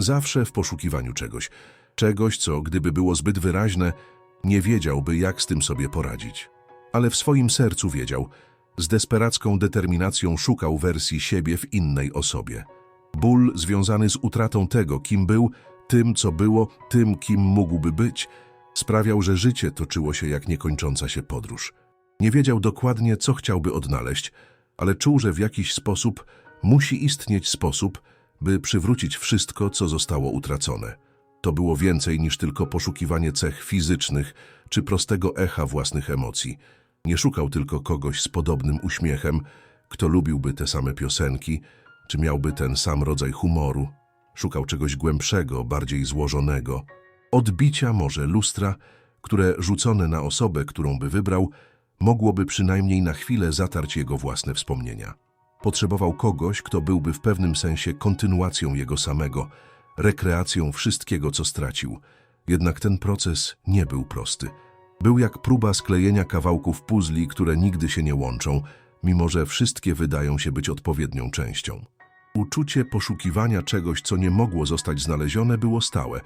Zawsze w poszukiwaniu czegoś. Czegoś, co, gdyby było zbyt wyraźne, nie wiedziałby, jak z tym sobie poradzić. Ale w swoim sercu wiedział, z desperacką determinacją szukał wersji siebie w innej osobie. Ból związany z utratą tego, kim był, tym, co było, tym, kim mógłby być, sprawiał, że życie toczyło się jak niekończąca się podróż. Nie wiedział dokładnie, co chciałby odnaleźć, ale czuł, że w jakiś sposób musi istnieć sposób, by przywrócić wszystko, co zostało utracone. To było więcej niż tylko poszukiwanie cech fizycznych czy prostego echa własnych emocji. Nie szukał tylko kogoś z podobnym uśmiechem, kto lubiłby te same piosenki, czy miałby ten sam rodzaj humoru. Szukał czegoś głębszego, bardziej złożonego. Odbicia może lustra, które rzucone na osobę, którą by wybrał, mogłoby przynajmniej na chwilę zatarć jego własne wspomnienia. Potrzebował kogoś, kto byłby w pewnym sensie kontynuacją jego samego, rekreacją wszystkiego, co stracił. Jednak ten proces nie był prosty. Był jak próba sklejenia kawałków puzli, które nigdy się nie łączą, mimo że wszystkie wydają się być odpowiednią częścią. Uczucie poszukiwania czegoś, co nie mogło zostać znalezione, było stałe,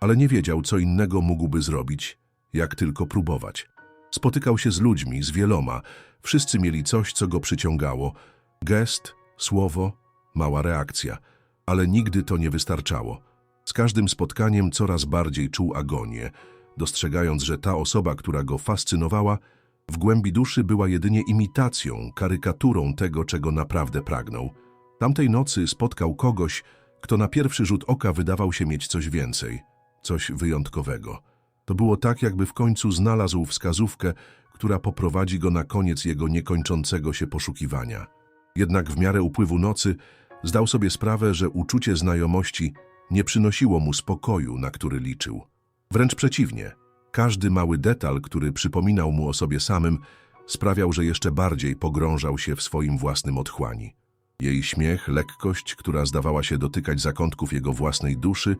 ale nie wiedział, co innego mógłby zrobić, jak tylko próbować. Spotykał się z ludźmi, z wieloma. Wszyscy mieli coś, co go przyciągało. Gest, słowo, mała reakcja. Ale nigdy to nie wystarczało. Z każdym spotkaniem coraz bardziej czuł agonię, dostrzegając, że ta osoba, która go fascynowała, w głębi duszy była jedynie imitacją, karykaturą tego, czego naprawdę pragnął. Tamtej nocy spotkał kogoś, kto na pierwszy rzut oka wydawał się mieć coś więcej, coś wyjątkowego. To było tak, jakby w końcu znalazł wskazówkę, która poprowadzi go na koniec jego niekończącego się poszukiwania. Jednak w miarę upływu nocy zdał sobie sprawę, że uczucie znajomości nie przynosiło mu spokoju, na który liczył. Wręcz przeciwnie, każdy mały detal, który przypominał mu o sobie samym, sprawiał, że jeszcze bardziej pogrążał się w swoim własnym otchłani. Jej śmiech, lekkość, która zdawała się dotykać zakątków jego własnej duszy,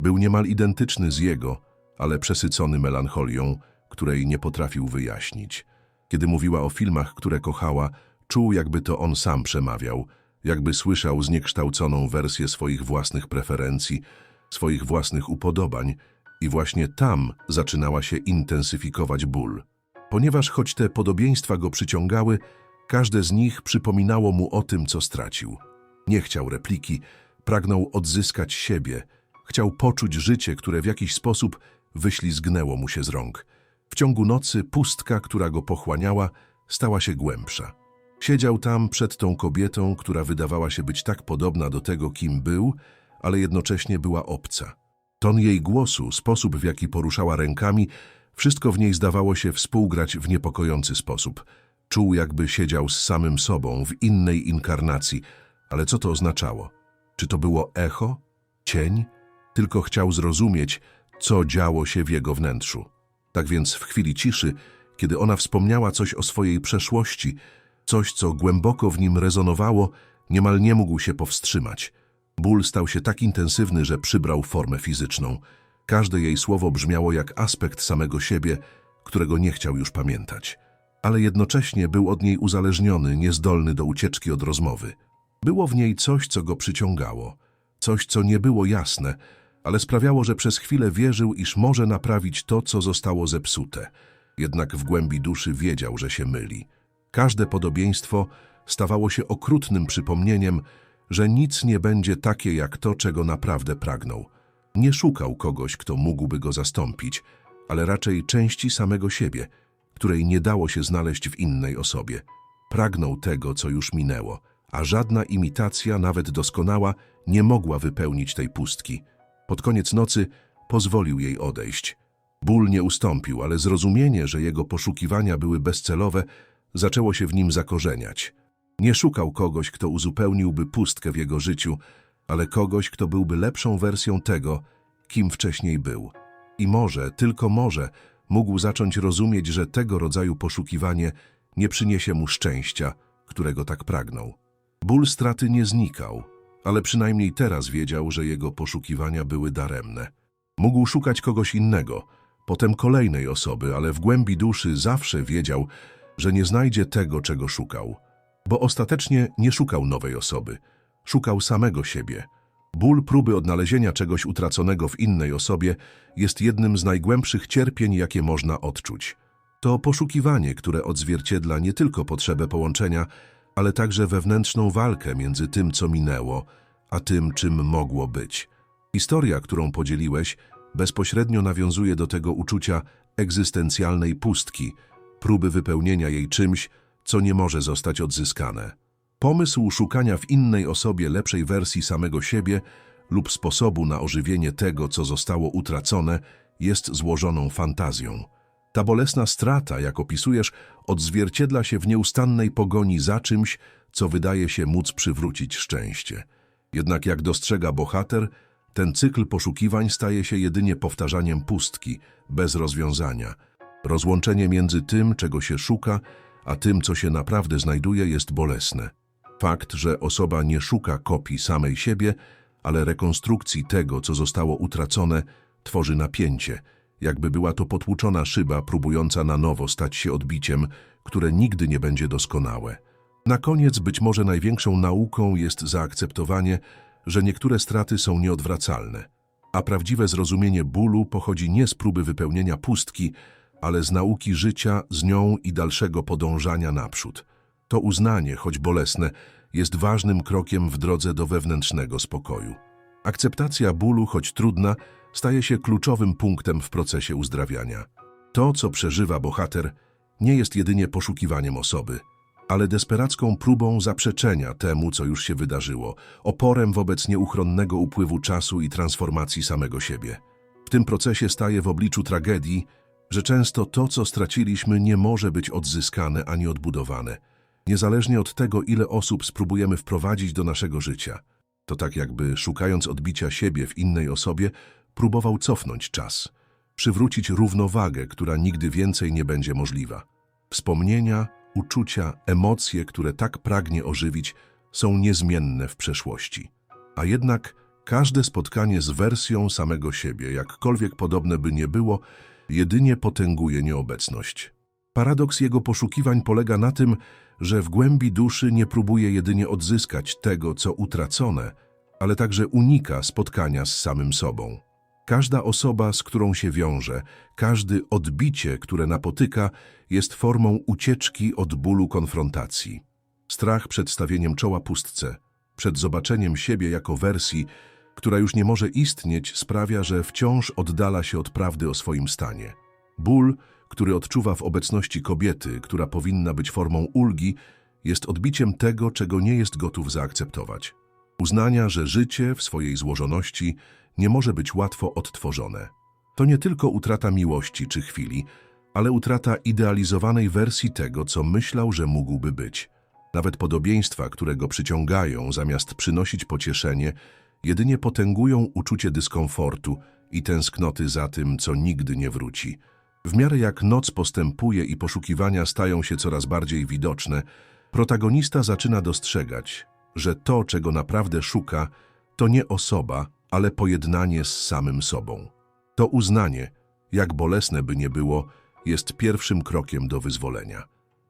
był niemal identyczny z jego, ale przesycony melancholią, której nie potrafił wyjaśnić. Kiedy mówiła o filmach, które kochała, czuł, jakby to on sam przemawiał, jakby słyszał zniekształconą wersję swoich własnych preferencji, swoich własnych upodobań i właśnie tam zaczynała się intensyfikować ból. Ponieważ choć te podobieństwa go przyciągały, każde z nich przypominało mu o tym, co stracił. Nie chciał repliki, pragnął odzyskać siebie, chciał poczuć życie, które w jakiś sposób wyślizgnęło mu się z rąk. W ciągu nocy pustka, która go pochłaniała, stała się głębsza. Siedział tam przed tą kobietą, która wydawała się być tak podobna do tego, kim był, ale jednocześnie była obca. Ton jej głosu, sposób w jaki poruszała rękami, wszystko w niej zdawało się współgrać w niepokojący sposób. Czuł, jakby siedział z samym sobą w innej inkarnacji, ale co to oznaczało? Czy to było echo? Cień? Tylko chciał zrozumieć, co działo się w jego wnętrzu. Tak więc w chwili ciszy, kiedy ona wspomniała coś o swojej przeszłości, coś, co głęboko w nim rezonowało, niemal nie mógł się powstrzymać. Ból stał się tak intensywny, że przybrał formę fizyczną. Każde jej słowo brzmiało jak aspekt samego siebie, którego nie chciał już pamiętać. Ale jednocześnie był od niej uzależniony, niezdolny do ucieczki od rozmowy. Było w niej coś, co go przyciągało, coś, co nie było jasne, ale sprawiało, że przez chwilę wierzył, iż może naprawić to, co zostało zepsute. Jednak w głębi duszy wiedział, że się myli. Każde podobieństwo stawało się okrutnym przypomnieniem, że nic nie będzie takie jak to, czego naprawdę pragnął. Nie szukał kogoś, kto mógłby go zastąpić, ale raczej części samego siebie, której nie dało się znaleźć w innej osobie. Pragnął tego, co już minęło, a żadna imitacja, nawet doskonała, nie mogła wypełnić tej pustki. Pod koniec nocy pozwolił jej odejść. Ból nie ustąpił, ale zrozumienie, że jego poszukiwania były bezcelowe, zaczęło się w nim zakorzeniać. Nie szukał kogoś, kto uzupełniłby pustkę w jego życiu, ale kogoś, kto byłby lepszą wersją tego, kim wcześniej był. I może, tylko może, mógł zacząć rozumieć, że tego rodzaju poszukiwanie nie przyniesie mu szczęścia, którego tak pragnął. Ból straty nie znikał, ale przynajmniej teraz wiedział, że jego poszukiwania były daremne. Mógł szukać kogoś innego, potem kolejnej osoby, ale w głębi duszy zawsze wiedział, że nie znajdzie tego, czego szukał. Bo ostatecznie nie szukał nowej osoby, szukał samego siebie. Ból próby odnalezienia czegoś utraconego w innej osobie jest jednym z najgłębszych cierpień, jakie można odczuć. To poszukiwanie, które odzwierciedla nie tylko potrzebę połączenia, ale także wewnętrzną walkę między tym, co minęło, a tym, czym mogło być. Historia, którą podzieliłeś, bezpośrednio nawiązuje do tego uczucia egzystencjalnej pustki, próby wypełnienia jej czymś, co nie może zostać odzyskane. Pomysł szukania w innej osobie lepszej wersji samego siebie lub sposobu na ożywienie tego, co zostało utracone, jest złożoną fantazją. Ta bolesna strata, jak opisujesz, odzwierciedla się w nieustannej pogoni za czymś, co wydaje się móc przywrócić szczęście. Jednak jak dostrzega bohater, ten cykl poszukiwań staje się jedynie powtarzaniem pustki, bez rozwiązania. Rozłączenie między tym, czego się szuka, a tym, co się naprawdę znajduje, jest bolesne. Fakt, że osoba nie szuka kopii samej siebie, ale rekonstrukcji tego, co zostało utracone, tworzy napięcie, jakby była to potłuczona szyba próbująca na nowo stać się odbiciem, które nigdy nie będzie doskonałe. Na koniec być może największą nauką jest zaakceptowanie, że niektóre straty są nieodwracalne, a prawdziwe zrozumienie bólu pochodzi nie z próby wypełnienia pustki, ale z nauki życia z nią i dalszego podążania naprzód. To uznanie, choć bolesne, jest ważnym krokiem w drodze do wewnętrznego spokoju. Akceptacja bólu, choć trudna, staje się kluczowym punktem w procesie uzdrawiania. To, co przeżywa bohater, nie jest jedynie poszukiwaniem osoby, ale desperacką próbą zaprzeczenia temu, co już się wydarzyło, oporem wobec nieuchronnego upływu czasu i transformacji samego siebie. W tym procesie staje w obliczu tragedii, że często to, co straciliśmy, nie może być odzyskane ani odbudowane, niezależnie od tego, ile osób spróbujemy wprowadzić do naszego życia. To tak jakby, szukając odbicia siebie w innej osobie, próbował cofnąć czas, przywrócić równowagę, która nigdy więcej nie będzie możliwa. Wspomnienia, uczucia, emocje, które tak pragnie ożywić, są niezmienne w przeszłości. A jednak każde spotkanie z wersją samego siebie, jakkolwiek podobne by nie było, jedynie potęguje nieobecność. Paradoks jego poszukiwań polega na tym, że w głębi duszy nie próbuje jedynie odzyskać tego, co utracone, ale także unika spotkania z samym sobą. Każda osoba, z którą się wiąże, każdy odbicie, które napotyka, jest formą ucieczki od bólu konfrontacji. Strach przed stawieniem czoła pustce, przed zobaczeniem siebie jako wersji, która już nie może istnieć, sprawia, że wciąż oddala się od prawdy o swoim stanie. Ból, który odczuwa w obecności kobiety, która powinna być formą ulgi, jest odbiciem tego, czego nie jest gotów zaakceptować. Uznania, że życie w swojej złożoności nie może być łatwo odtworzone. To nie tylko utrata miłości czy chwili, ale utrata idealizowanej wersji tego, co myślał, że mógłby być. Nawet podobieństwa, które go przyciągają, zamiast przynosić pocieszenie, jedynie potęgują uczucie dyskomfortu i tęsknoty za tym, co nigdy nie wróci. W miarę jak noc postępuje i poszukiwania stają się coraz bardziej widoczne, protagonista zaczyna dostrzegać, że to, czego naprawdę szuka, to nie osoba, ale pojednanie z samym sobą. To uznanie, jak bolesne by nie było, jest pierwszym krokiem do wyzwolenia.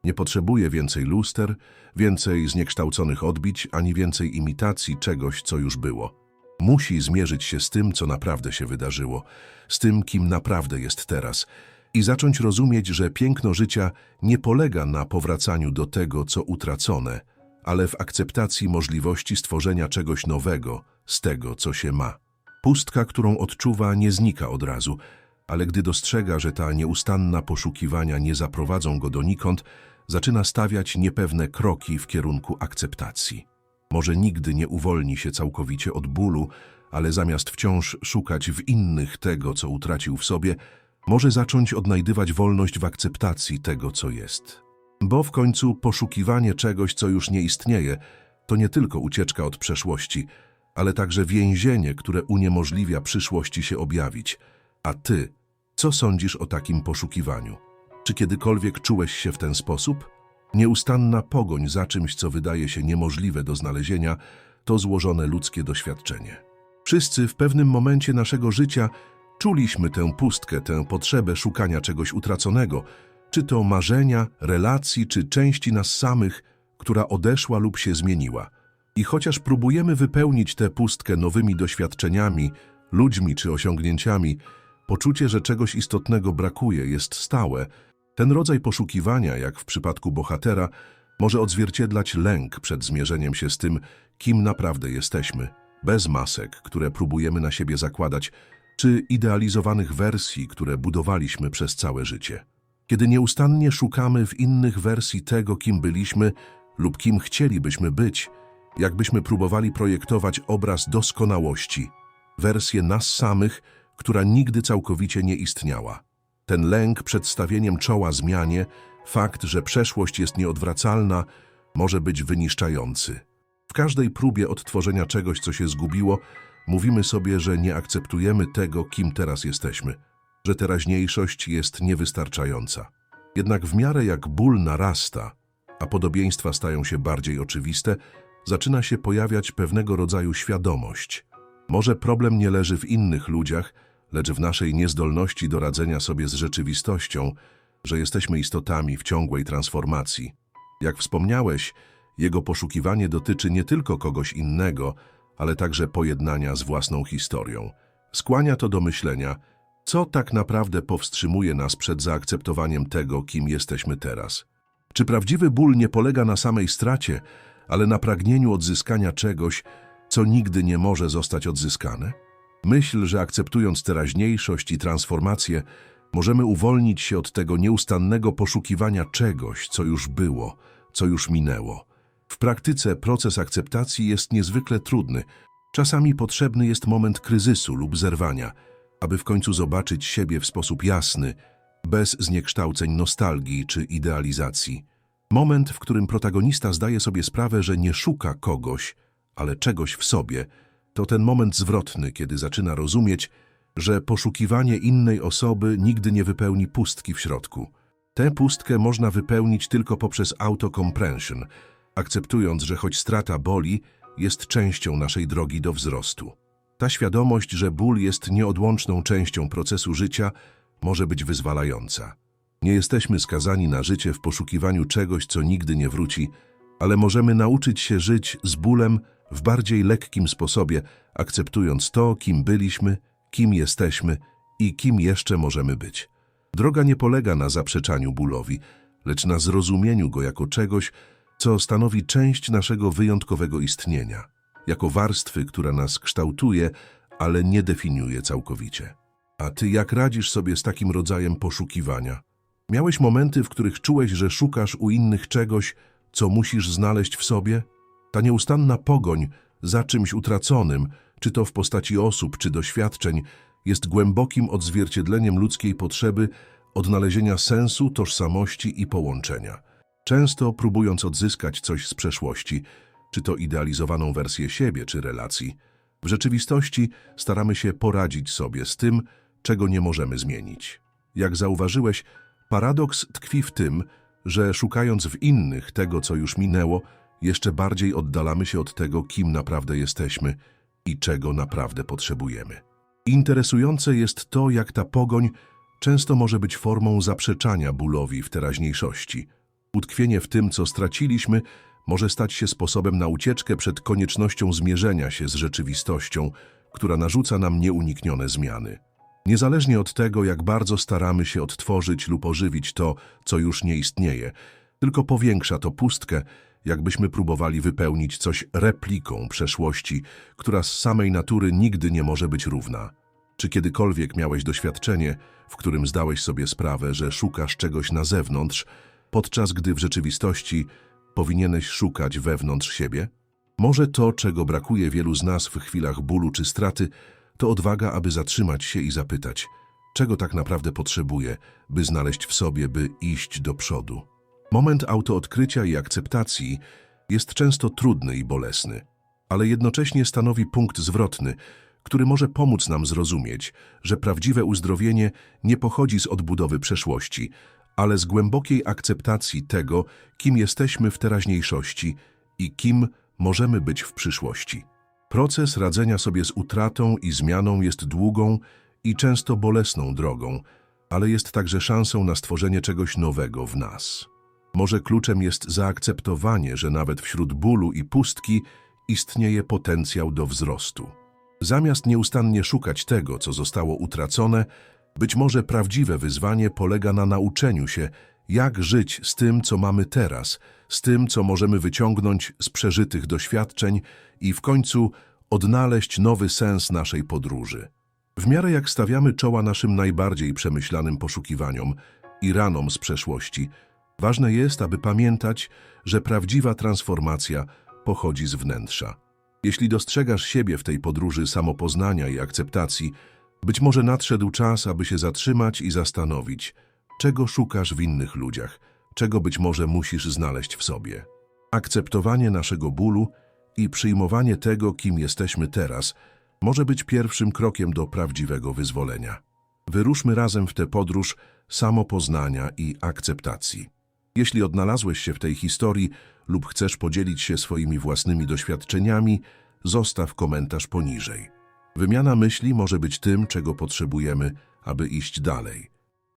Nie potrzebuje więcej luster, więcej zniekształconych odbić, ani więcej imitacji czegoś, co już było. Musi zmierzyć się z tym, co naprawdę się wydarzyło, z tym, kim naprawdę jest teraz i zacząć rozumieć, że piękno życia nie polega na powracaniu do tego, co utracone, ale w akceptacji możliwości stworzenia czegoś nowego z tego, co się ma. Pustka, którą odczuwa, nie znika od razu, ale gdy dostrzega, że ta nieustanna poszukiwania nie zaprowadzą go donikąd, zaczyna stawiać niepewne kroki w kierunku akceptacji. Może nigdy nie uwolni się całkowicie od bólu, ale zamiast wciąż szukać w innych tego, co utracił w sobie, może zacząć odnajdywać wolność w akceptacji tego, co jest. Bo w końcu poszukiwanie czegoś, co już nie istnieje, to nie tylko ucieczka od przeszłości, ale także więzienie, które uniemożliwia przyszłości się objawić. A ty, co sądzisz o takim poszukiwaniu? Czy kiedykolwiek czułeś się w ten sposób? Nieustanna pogoń za czymś, co wydaje się niemożliwe do znalezienia, to złożone ludzkie doświadczenie. Wszyscy w pewnym momencie naszego życia czuliśmy tę pustkę, tę potrzebę szukania czegoś utraconego, czy to marzenia, relacji, czy części nas samych, która odeszła lub się zmieniła. I chociaż próbujemy wypełnić tę pustkę nowymi doświadczeniami, ludźmi czy osiągnięciami, poczucie, że czegoś istotnego brakuje, jest stałe. Ten rodzaj poszukiwania, jak w przypadku bohatera, może odzwierciedlać lęk przed zmierzeniem się z tym, kim naprawdę jesteśmy, bez masek, które próbujemy na siebie zakładać, czy idealizowanych wersji, które budowaliśmy przez całe życie. Kiedy nieustannie szukamy w innych wersji tego, kim byliśmy lub kim chcielibyśmy być, jakbyśmy próbowali projektować obraz doskonałości, wersję nas samych, która nigdy całkowicie nie istniała. Ten lęk przed stawieniem czoła zmianie, fakt, że przeszłość jest nieodwracalna, może być wyniszczający. W każdej próbie odtworzenia czegoś, co się zgubiło, mówimy sobie, że nie akceptujemy tego, kim teraz jesteśmy, że teraźniejszość jest niewystarczająca. Jednak w miarę jak ból narasta, a podobieństwa stają się bardziej oczywiste, zaczyna się pojawiać pewnego rodzaju świadomość. Może problem nie leży w innych ludziach, lecz w naszej niezdolności do radzenia sobie z rzeczywistością, że jesteśmy istotami w ciągłej transformacji. Jak wspomniałeś, jego poszukiwanie dotyczy nie tylko kogoś innego, ale także pojednania z własną historią. Skłania to do myślenia, co tak naprawdę powstrzymuje nas przed zaakceptowaniem tego, kim jesteśmy teraz. Czy prawdziwy ból nie polega na samej stracie, ale na pragnieniu odzyskania czegoś, co nigdy nie może zostać odzyskane? Myśl, że akceptując teraźniejszość i transformację, możemy uwolnić się od tego nieustannego poszukiwania czegoś, co już było, co już minęło. W praktyce proces akceptacji jest niezwykle trudny. Czasami potrzebny jest moment kryzysu lub zerwania, aby w końcu zobaczyć siebie w sposób jasny, bez zniekształceń nostalgii czy idealizacji. Moment, w którym protagonista zdaje sobie sprawę, że nie szuka kogoś, ale czegoś w sobie, to ten moment zwrotny, kiedy zaczyna rozumieć, że poszukiwanie innej osoby nigdy nie wypełni pustki w środku. Tę pustkę można wypełnić tylko poprzez autocomprehension, akceptując, że choć strata boli, jest częścią naszej drogi do wzrostu. Ta świadomość, że ból jest nieodłączną częścią procesu życia, może być wyzwalająca. Nie jesteśmy skazani na życie w poszukiwaniu czegoś, co nigdy nie wróci, ale możemy nauczyć się żyć z bólem w bardziej lekkim sposobie, akceptując to, kim byliśmy, kim jesteśmy i kim jeszcze możemy być. Droga nie polega na zaprzeczaniu bólowi, lecz na zrozumieniu go jako czegoś, co stanowi część naszego wyjątkowego istnienia, jako warstwy, która nas kształtuje, ale nie definiuje całkowicie. A ty jak radzisz sobie z takim rodzajem poszukiwania? Miałeś momenty, w których czułeś, że szukasz u innych czegoś, co musisz znaleźć w sobie? Ta nieustanna pogoń za czymś utraconym, czy to w postaci osób, czy doświadczeń, jest głębokim odzwierciedleniem ludzkiej potrzeby odnalezienia sensu, tożsamości i połączenia. Często próbując odzyskać coś z przeszłości, czy to idealizowaną wersję siebie, czy relacji, w rzeczywistości staramy się poradzić sobie z tym, czego nie możemy zmienić. Jak zauważyłeś, paradoks tkwi w tym, że szukając w innych tego, co już minęło, jeszcze bardziej oddalamy się od tego, kim naprawdę jesteśmy i czego naprawdę potrzebujemy. Interesujące jest to, jak ta pogoń często może być formą zaprzeczania bólowi w teraźniejszości. Utkwienie w tym, co straciliśmy, może stać się sposobem na ucieczkę przed koniecznością zmierzenia się z rzeczywistością, która narzuca nam nieuniknione zmiany. Niezależnie od tego, jak bardzo staramy się odtworzyć lub ożywić to, co już nie istnieje, tylko powiększa to pustkę, jakbyśmy próbowali wypełnić coś repliką przeszłości, która z samej natury nigdy nie może być równa. Czy kiedykolwiek miałeś doświadczenie, w którym zdałeś sobie sprawę, że szukasz czegoś na zewnątrz, podczas gdy w rzeczywistości powinieneś szukać wewnątrz siebie? Może to, czego brakuje wielu z nas w chwilach bólu czy straty, to odwaga, aby zatrzymać się i zapytać, czego tak naprawdę potrzebuję, by znaleźć w sobie, by iść do przodu. Moment autoodkrycia i akceptacji jest często trudny i bolesny, ale jednocześnie stanowi punkt zwrotny, który może pomóc nam zrozumieć, że prawdziwe uzdrowienie nie pochodzi z odbudowy przeszłości, ale z głębokiej akceptacji tego, kim jesteśmy w teraźniejszości i kim możemy być w przyszłości. Proces radzenia sobie z utratą i zmianą jest długą i często bolesną drogą, ale jest także szansą na stworzenie czegoś nowego w nas. Może kluczem jest zaakceptowanie, że nawet wśród bólu i pustki istnieje potencjał do wzrostu. Zamiast nieustannie szukać tego, co zostało utracone, być może prawdziwe wyzwanie polega na nauczeniu się, jak żyć z tym, co mamy teraz, z tym, co możemy wyciągnąć z przeżytych doświadczeń i w końcu odnaleźć nowy sens naszej podróży. W miarę jak stawiamy czoła naszym najbardziej przemyślanym poszukiwaniom i ranom z przeszłości, ważne jest, aby pamiętać, że prawdziwa transformacja pochodzi z wnętrza. Jeśli dostrzegasz siebie w tej podróży samopoznania i akceptacji, być może nadszedł czas, aby się zatrzymać i zastanowić, czego szukasz w innych ludziach, czego być może musisz znaleźć w sobie. Akceptowanie naszego bólu i przyjmowanie tego, kim jesteśmy teraz, może być pierwszym krokiem do prawdziwego wyzwolenia. Wyruszmy razem w tę podróż samopoznania i akceptacji. Jeśli odnalazłeś się w tej historii lub chcesz podzielić się swoimi własnymi doświadczeniami, zostaw komentarz poniżej. Wymiana myśli może być tym, czego potrzebujemy, aby iść dalej.